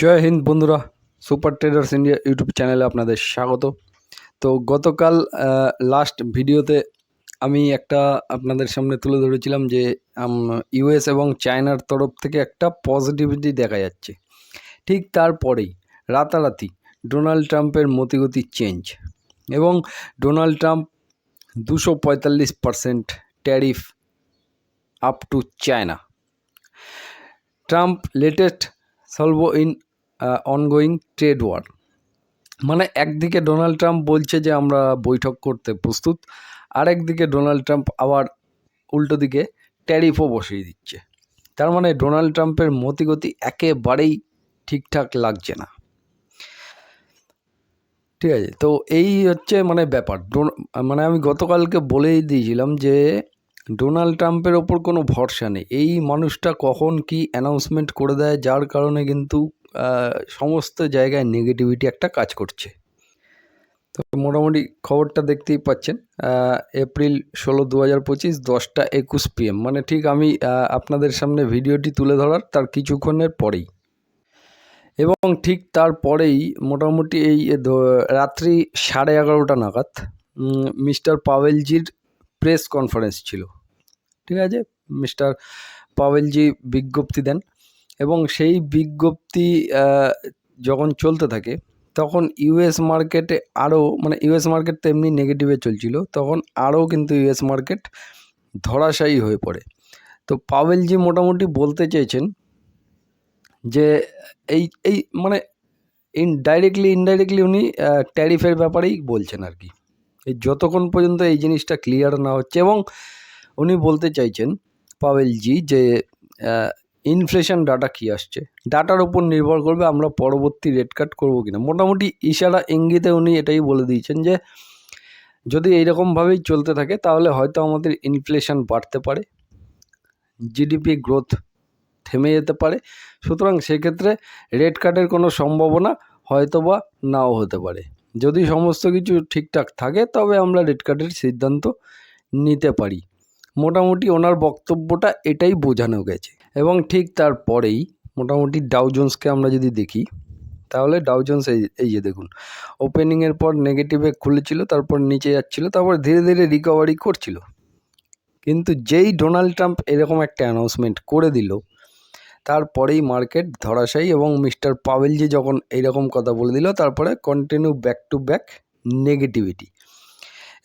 জয় হিন্দ বন্ধুরা, super traders India YouTube চ্যানেলে আপনাদের স্বাগত। তো গতকাল লাস্ট ভিডিওতে আমি একটা আপনাদের সামনে তুলে ধরেছিলাম যে ইউএস এবং চায়নার তরফ থেকে একটা পজিটিভিটি দেখা যাচ্ছে। ঠিক তারপরেই রাতারাতি ডোনাল্ড ট্রাম্পের মতিগতি চেঞ্জ এবং ডোনাল্ড ট্রাম্প দুশো পঁয়তাল্লিশ percent tariff up to China Trump latest solve in ongoing trade war মানে একদিকে ডোনাল্ড ট্রাম্প বলছে যে আমরা বৈঠক করতে প্রস্তুত আর একদিকে ডোনাল্ড ট্রাম্প আবার উল্টো দিকে ট্যারিফও বসিয়ে দিচ্ছে। তার মানে ডোনাল্ড ট্রাম্পের মতিগতি একেবারেই ঠিকঠাক লাগছে না। ঠিক আছে, তো এই হচ্ছে মানে ব্যাপার। মানে আমি গতকালকে বলেই দিয়েছিলাম যে ডোনাল্ড ট্রাম্পের ওপর কোনো ভরসা নেই। এই মানুষটা কখন কি অ্যানাউন্সমেন্ট করে দেয়, যার কারণে কিন্তু সমস্ত জায়গায় নেগেটিভিটি একটা কাজ করছে। তো মোটামুটি খবরটা দেখতেই পাচ্ছেন এপ্রিল ষোলো দু হাজার পঁচিশ দশটা একুশ পিএম মানে ঠিক আমি আপনাদের সামনে ভিডিওটি তুলে ধরার তার কিছুক্ষণের পরেই। এবং ঠিক তারপরেই মোটামুটি এই রাত্রি সাড়ে এগারোটা নাগাদ মিস্টার পাওয়েলজির প্রেস কনফারেন্স ছিল। ঠিক আছে? মিস্টার পাওয়েলজি বিজ্ঞপ্তি দেন। এবং সেই বিজ্ঞপ্তি যখন চলতে থাকে, তখন ইউএস মার্কেটে আরও মানে ইউএস মার্কেট তো এমনি নেগেটিভে চলছিল, তখন আরও কিন্তু ইউএস মার্কেট ধরাশায়ী হয়ে পড়ে। তো পাওয়েলজি মোটামুটি বলতে চেয়েছেন যে, এই এই মানে ইন ডাইরেক্টলি ইনডাইরেক্টলি উনি ট্যারিফের ব্যাপারেই বলছেন আর কি। এই যতক্ষণ পর্যন্ত এই জিনিসটা ক্লিয়ার না হচ্ছে এবং উনি বলতে চাইছেন পাওয়েলজি যে ইনফ্লেশন ডাটা কী আসছে? ডাটার উপর নির্ভর করবে আমরা পরবর্তী রেট কাট করব কিনা। মোটামুটি ইশারা ইঙ্গিতে উনি এটাই বলে দিয়েছেন যে, যদি এইরকমভাবেই চলতে থাকে, তাহলে হয়তো আমাদের ইনফ্লেশন বাড়তে পারে জিডিপি গ্রোথ থেমে যেতে পারে। সুতরাং সেক্ষেত্রে রেট কাটের কোনো সম্ভাবনা হয়তো বা নাও হতে পারে। যদি সমস্ত কিছু ঠিকঠাক থাকে, তবে আমরা রেট কাটের সিদ্ধান্ত নিতে পারি। মোটামুটি ওনার বক্তব্যটা এটাই বোঝানো গেছে। এবং ঠিক তারপরেই মোটামুটি ডাউজন্সকে আমরা যদি দেখি, তাহলে ডাউজন্স এই এই যে দেখুন ওপেনিংয়ের পর নেগেটিভে খুলেছিল, তারপর নিচে যাচ্ছিল, তারপর ধীরে ধীরে রিকভারি করছিল। কিন্তু যেই ডোনাল্ড ট্রাম্প এরকম একটা অ্যানাউন্সমেন্ট করে দিল, তারপরেই মার্কেট ধরাশায়ী এবং মিস্টার পাওয়েলজি যখন এইরকম কথা বলে দিল, তারপরে continue back to back negativity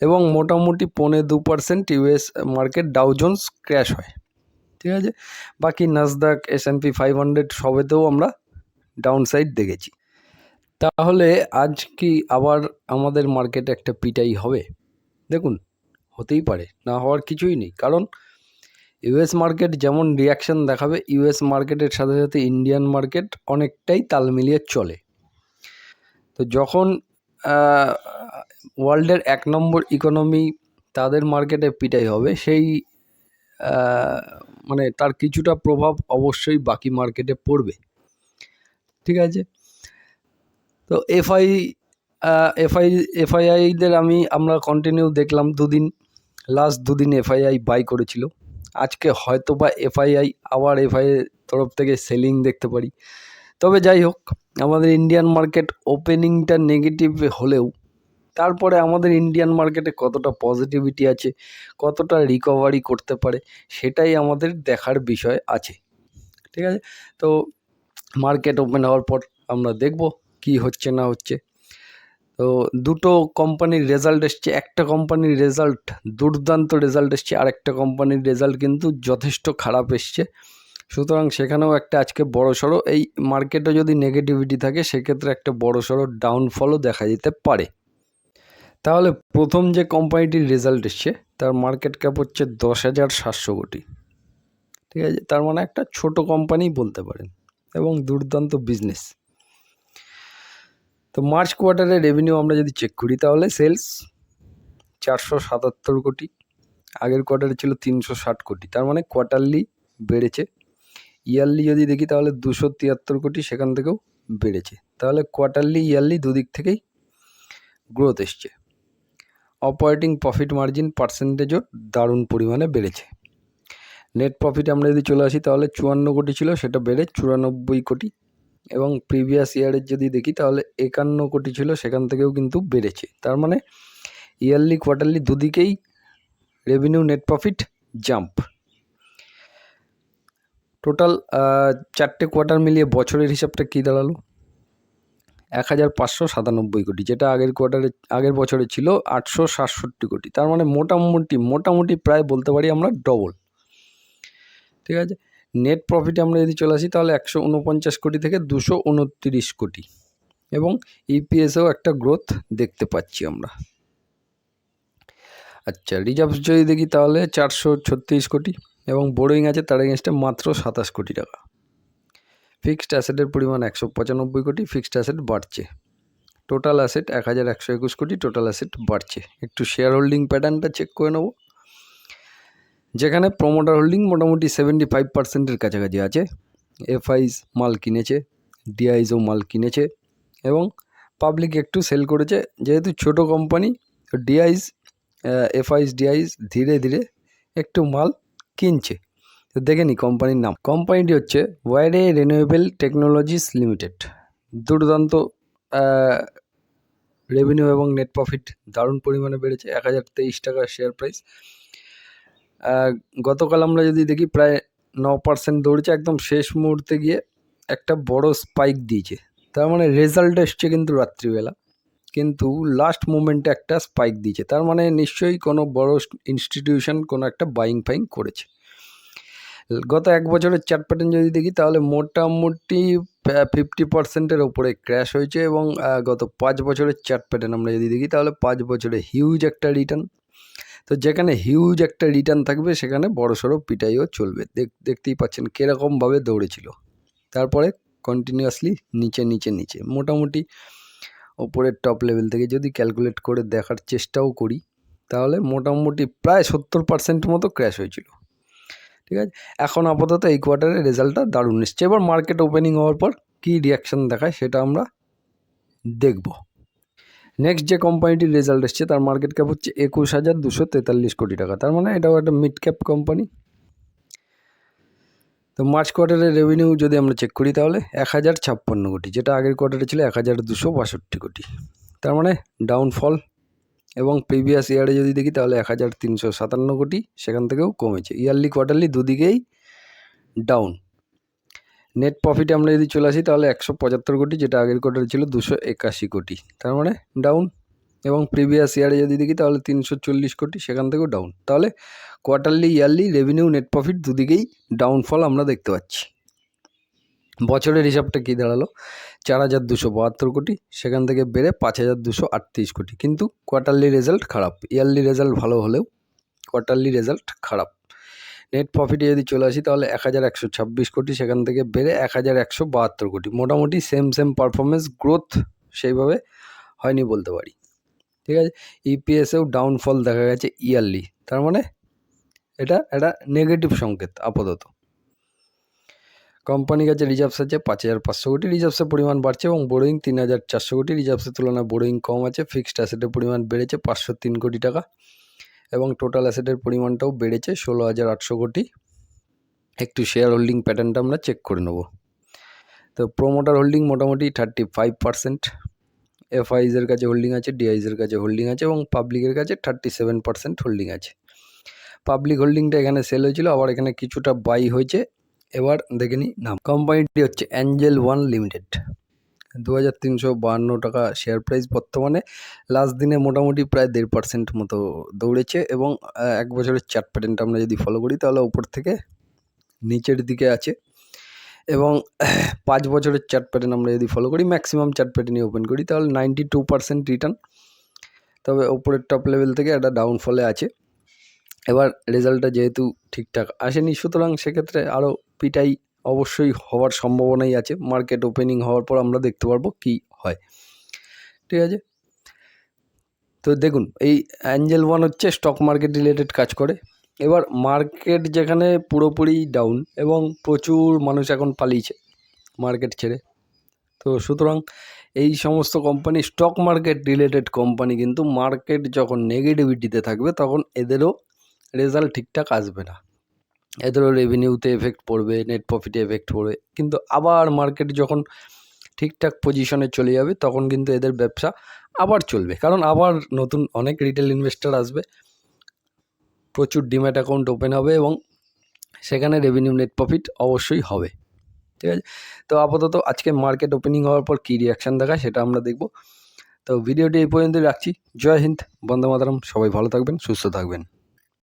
এবং মোটামুটি পৌনে দু percent US market Dow Jones crash হয়। ঠিক আছে? বাকি Nasdaq S N P five hundred সবেতেও আমরা ডাউন সাইড দেখেছি। তাহলে আজ কি আবার আমাদের মার্কেটে একটা পিটাই হবে? দেখুন, হতেই পারে, না হওয়ার কিছুই নেই। কারণ ইউএস মার্কেট যেমন রিয়াকশন দেখাবে ইউএস মার্কেটের সাথে সাথে ইন্ডিয়ান মার্কেট অনেকটাই তাল মিলিয়ে চলে। তো যখন ওয়ার্ল্ডের এক নম্বর ইকোনমি তাদের মার্কেটে পিটাই হবে, সেই মানে তার কিছুটা প্রভাব অবশ্যই বাকি মার্কেটে পড়বে। ঠিক আছে? তো এফআই এফআই এফআইআইদের আমি, আমরা কন্টিনিউ দেখলাম দুদিন। লাস্ট দুদিন এফআইআই বাই করেছিল। আজকে হয়তো বা এফআইআই আবার এফআই তরফ থেকে সেলিং দেখতে পারি। তবে যাই হোক, আমাদের ইন্ডিয়ান মার্কেট ওপেনিংটা নেগেটিভ হলেও তারপরে আমাদের ইন্ডিয়ান মার্কেটে কতটা পজিটিভিটি আছে, কতটা রিকভারি করতে পারে, সেটাই আমাদের দেখার বিষয় আছে। ঠিক আছে? তো মার্কেট ওপেন হওয়ার পর আমরা দেখব কি হচ্ছে না হচ্ছে। তো দুটো কোম্পানির রেজাল্ট এসছে, একটা কোম্পানির রেজাল্ট দুর্দান্ত রেজাল্ট এসছে আর একটা কোম্পানির রেজাল্ট কিন্তু যথেষ্ট খারাপ এসছে। সুতরাং সেখানেও একটা আজকে বড় সড়ো এই মার্কেটে যদি নেগেটিভিটি থাকে, সেক্ষেত্রে একটা বড় সড়ো ডাউনফলও দেখা যেতে পারে। তাহলে প্রথম যে কোম্পানিটির রেজাল্ট এসছে, তার মার্কেট ক্যাপ হচ্ছে দশ হাজার সাতশো কোটি। ঠিক আছে? তার মানে একটা ছোট কোম্পানি বলতে পারেন এবং দুর্দান্ত বিজনেস তো মার্চ কোয়ার্টারের রেভিনিউ আমরা যদি চেক করি, তাহলে সেলস চারশো সাতাত্তর কোটি, আগের কোয়ার্টারে ছিল তিনশো ষাট কোটি। তার মানে কোয়ার্টারলি বেড়েছে। ইয়ারলি যদি দেখি, তাহলে দুশো তিয়াত্তর কোটি সেখান থেকেও বেড়েছে। তাহলে কোয়ার্টারলি ইয়ারলি দুদিক থেকেই গ্রোথ এসছে। অপারেটিং প্রফিট মার্জিন পার্সেন্টেজও দারুণ পরিমাণে বেড়েছে। নেট প্রফিট আমরা যদি চলে আসি, তাহলে চুয়ান্ন কোটি ছিল, সেটা বেড়ে চুরানব্বই কোটি। এবং প্রিভিয়াস ইয়ারের যদি দেখি, তাহলে একান্ন কোটি ছিল, সেখান থেকেও কিন্তু বেড়েছে। তার মানে ইয়ারলি কোয়ার্টারলি দুদিকেই revenue net profit jump total চারটে কোয়ার্টার মিলিয়ে বছরের হিসাবটা কী দাঁড়াল? এক হাজার পাঁচশো সাতানব্বই কোটি, যেটা আগের কোয়ার্টারে আগের বছরে ছিল আটশো সাতষট্টি কোটি। তার মানে মোটামুটি মোটামুটি প্রায় বলতে পারি আমরা ডবল ঠিক আছে? নেট প্রফিটে আমরা যদি চলে আসি, তাহলে একশো উনপঞ্চাশ কোটি থেকে দুশো উনত্রিশ কোটি। এবং ইপিএসেও একটা গ্রোথ দেখতে পাচ্ছি আমরা। আচ্ছা রিজার্ভস যদি দেখি তাহলে চারশো ছত্রিশ কোটি এবং বোরোইং আছে তার এগেনস্টে মাত্র সাতাশ কোটি টাকা। ফিক্সড অ্যাসেটের পরিমাণ একশো পঁচানব্বই কোটি, ফিক্সড অ্যাসেট বাড়ছে। টোটাল অ্যাসেট এক হাজার একশো একুশ কোটি, টোটাল অ্যাসেট বাড়ছে। একটু শেয়ার হোল্ডিং প্যাটার্নটা চেক করে নেব। যেখানে প্রমোটার হোল্ডিং মোটামুটি সেভেন্টি ফাইভ পার্সেন্টের কাছাকাছি আছে। এফআইস মাল কিনেছে, ডিআইসও মাল কিনেছে এবং পাবলিক একটু সেল করেছে। যেহেতু ছোট কোম্পানি, ডিআইস এফআইস, ডিআইস ধীরে ধীরে একটু মাল কিনছে। দেখে নি কোম্পানির নাম। কোম্পানিটি হচ্ছে ওয়াইডে রিনিউয়েবল টেকনোলজিস লিমিটেড দুর্দান্ত রেভিনিউ এবং নেট প্রফিট দারুণ পরিমাণে বেড়েছে, এক হাজার তেইশ টাকা শেয়ার প্রাইস গতকাল আমরা যদি দেখি প্রায় ন পার্সেন্ট দৌড়েছে, একদম শেষ মুহূর্তে গিয়ে একটা বড় স্পাইক দিয়েছে। তার মানে রেজাল্ট এসছে কিন্তু রাত্রিবেলা। কিন্তু লাস্ট মুমেন্টে একটা স্পাইক দিয়েছে। তার মানে নিশ্চয়ই কোনো বড় ইনস্টিটিউশন কোনো একটা বাইং ফাইং করেছে। গত এক বছরের চার্ট প্যাটার্ন যদি দেখি, তাহলে মোটামুটি ফিফটি পার্সেন্টের ওপরে ক্র্যাশ হয়েছে এবং গত পাঁচ বছরের চার্ট প্যাটার্ন আমরা যদি দেখি, তাহলে পাঁচ বছরে হিউজ একটা রিটার্ন তো যেখানে হিউজ একটা রিটার্ন থাকবে, সেখানে বড় সড়ো পিটাইও চলবে। দেখতেই পাচ্ছেন কীরকমভাবে দৌড়েছিল। তারপরে কন্টিনিউয়াসলি নিচে নিচে নিচে। মোটামুটি ওপরের টপ লেভেল থেকে যদি ক্যালকুলেট করে দেখার চেষ্টাও করি, তাহলে মোটামুটি প্রায় সত্তর পার্সেন্ট মতো ক্র্যাশ হয়েছিল। ঠিক আছে? এখন আপাতত এই কোয়ার্টারের রেজাল্টটা দারুণ এসছে। এবার মার্কেট ওপেনিং হওয়ার পর কী রিয়াকশান দেখায় সেটা আমরা দেখব। নেক্সট যে কোম্পানিটির রেজাল্ট এসছে, তার মার্কেট ক্যাপ হচ্ছে একুশ হাজার দুশো তেতাল্লিশ কোটি টাকা। তার মানে এটাও একটা মিড ক্যাপ কোম্পানি তো মার্চ কোয়ার্টারের রেভিনিউ যদি আমরা চেক করি তাহলে এক হাজার ছাপ্পান্ন কোটি, যেটা আগের কোয়ার্টারে ছিল এক হাজার দুশো বাষট্টি কোটি। তার মানে ডাউনফল এবং প্রিভিয়াস ইয়ারে যদি দেখি তাহলে এক হাজার তিনশো সাতান্ন কোটি সেখান থেকেও কমেছে। ইয়ারলি কোয়ার্টারলি দুদিকেই ডাউন নেট প্রফিটে আমরা যদি চলে আসি তাহলে একশো পঁচাত্তর কোটি যেটা আগের কোয়ার্টারে ছিল দুশো একাশি কোটি, তার মানে ডাউন এবং প্রিভিয়াস ইয়ারে যদি দেখি তাহলে তিনশো চল্লিশ কোটি সেখান থেকেও ডাউন তাহলে quarterly yearly revenue net profit দুদিকেই ডাউনফল আমরা দেখতে পাচ্ছি। বছরের হিসাবটা কী দাঁড়াল? চার হাজার দুশো বাহাত্তর কোটি, সেখান থেকে বেড়ে পাঁচ হাজার দুশো আটত্রিশ কোটি। কিন্তু কোয়ার্টারলি রেজাল্ট খারাপ। ইয়ারলি রেজাল্ট ভালো হলেও কোয়ার্টারলি রেজাল্ট খারাপ। নেট প্রফিটে যদি চলে আসি, তাহলে এক হাজার একশো ছাব্বিশ কোটি, সেখান থেকে বেড়ে এক হাজার একশো বাহাত্তর কোটি। মোটামুটি সেম সেম পারফরমেন্স গ্রোথ সেইভাবে হয়নি বলতে পারি। ঠিক আছে? ইপিএসেও ডাউনফল দেখা গেছে ইয়ারলি তার মানে এটা একটা নেগেটিভ সংকেত আপাতত। কোম্পানির কাছে রিজার্ভস আছে পাঁচ হাজার পাঁচশো কোটি রিজার্ভসের পরিমাণ বাড়ছে এবং বোরোইং তিন হাজার চারশো কোটি রিজার্ভসের তুলনায় বোরোইং কম আছে ফিক্সড অ্যাসেটের পরিমাণ বেড়েছে পাঁচশো তিন কোটি টাকা এবং টোটাল অ্যাসেটের পরিমাণটাও বেড়েছে ষোলো হাজার আটশো কোটি। একটু শেয়ার হোল্ডিং প্যাটার্নটা আমরা চেক করে নেব। তো প্রোমোটার হোল্ডিং মোটামুটি থার্টি ফাইভ পার্সেন্ট এফআইজের কাছে হোল্ডিং আছে ডিআইজের কাছে হোল্ডিং আছে এবং পাবলিকের কাছে থার্টি সেভেন পার্সেন্ট হোল্ডিং আছে পাবলিক হোল্ডিংটা এখানে সেল হয়েছিল, আবার এখানে কিছুটা বাই হয়েছে। এবার দেখে নিই নাম। কোম্পানিটি হচ্ছে অ্যাঞ্জেল ওয়ান লিমিটেড দু হাজার তিনশো টাকা শেয়ার প্রাইস বর্তমানে। লাস্ট দিনে মোটামুটি প্রায় দেড় পার্সেন্ট মতো দৌড়েছে এবং এক বছরের চার্ট প্যাটার্নটা আমরা যদি ফলো করি তাহলে উপর থেকে নিচের দিকে আছে। এবং পাঁচ বছরের চার্ট প্যাটার্ন আমরা যদি ফলো করি ম্যাক্সিমাম চার্ট প্যাটার্নই ওপেন করি, তাহলে নাইনটি টু পার্সেন্ট রিটার্ন তবে ওপরের টপ লেভেল থেকে একটা ডাউনফলে আছে। এবার রেজাল্টটা যেহেতু ঠিকঠাক আসেনি, সুতরাং সেক্ষেত্রে আরও পিটাই অবশ্যই হওয়ার সম্ভাবনাই আছে। মার্কেট ওপেনিং হওয়ার পর আমরা দেখতে পারব কি হয়। ঠিক আছে? তো দেখুন, এই অ্যাঞ্জেল ওয়ান হচ্ছে স্টক মার্কেট রিলেটেড কাজ করে। এবার মার্কেট যেখানে পুরোপুরি ডাউন এবং প্রচুর মানুষ এখন পালিয়েছে মার্কেট ছেড়ে। তো সুতরাং এই সমস্ত company, stock market related company কিন্তু মার্কেট যখন নেগেটিভিটিতে থাকবে তখন এদেরও রেজাল্ট ঠিকঠাক আসবে না। এদেরও রেভিনিউতে এফেক্ট পড়বে নেট প্রফিটে এফেক্ট পড়বে, কিন্তু আবার মার্কেট যখন ঠিকঠাক পজিশনে চলে যাবে, তখন কিন্তু এদের ব্যবসা আবার চলবে। কারণ আবার নতুন অনেক রিটেল ইনভেস্টর আসবে, প্রচুর ডিম্যাট অ্যাকাউন্ট ওপেন হবে এবং সেখানে রেভিনিউ নেট প্রফিট অবশ্যই হবে। ঠিক আছে? তো আপাতত আজকে মার্কেট ওপেনিং হওয়ার পর কী রিয়াকশান দেখায় সেটা আমরা দেখব। তো ভিডিওটি এই পর্যন্তই রাখছি। জয় হিন্দ, বন্দে মাতারাম, সবাই ভালো থাকবেন, সুস্থ থাকবেন।